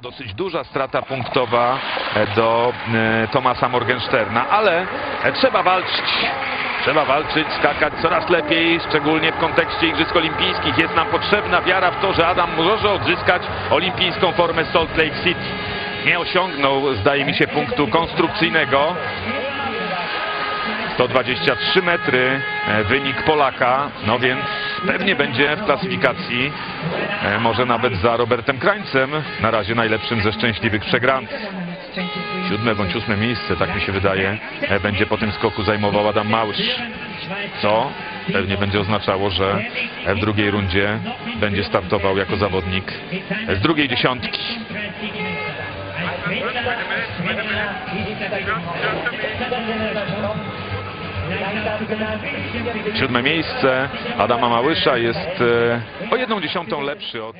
Dosyć duża strata punktowa e, do e, Tomasa Morgensterna, ale e, trzeba walczyć. Trzeba walczyć, skakać coraz lepiej, szczególnie w kontekście Igrzysk Olimpijskich. Jest nam potrzebna wiara w to, że Adam może odzyskać olimpijską formę Salt Lake City. Nie osiągnął, zdaje mi się, punktu konstrukcyjnego. 123 metry wynik Polaka, no więc pewnie będzie w klasyfikacji, e, może nawet za Robertem Krańcem, na razie najlepszym ze szczęśliwych przegranych. Siódme bądź ósme miejsce, tak mi się wydaje, e, będzie po tym skoku zajmował Adam Małysz. Co pewnie będzie oznaczało, że w drugiej rundzie będzie startował jako zawodnik z drugiej dziesiątki. Siódme miejsce Adama Małysza jest e, o jedną dziesiątą lepszy od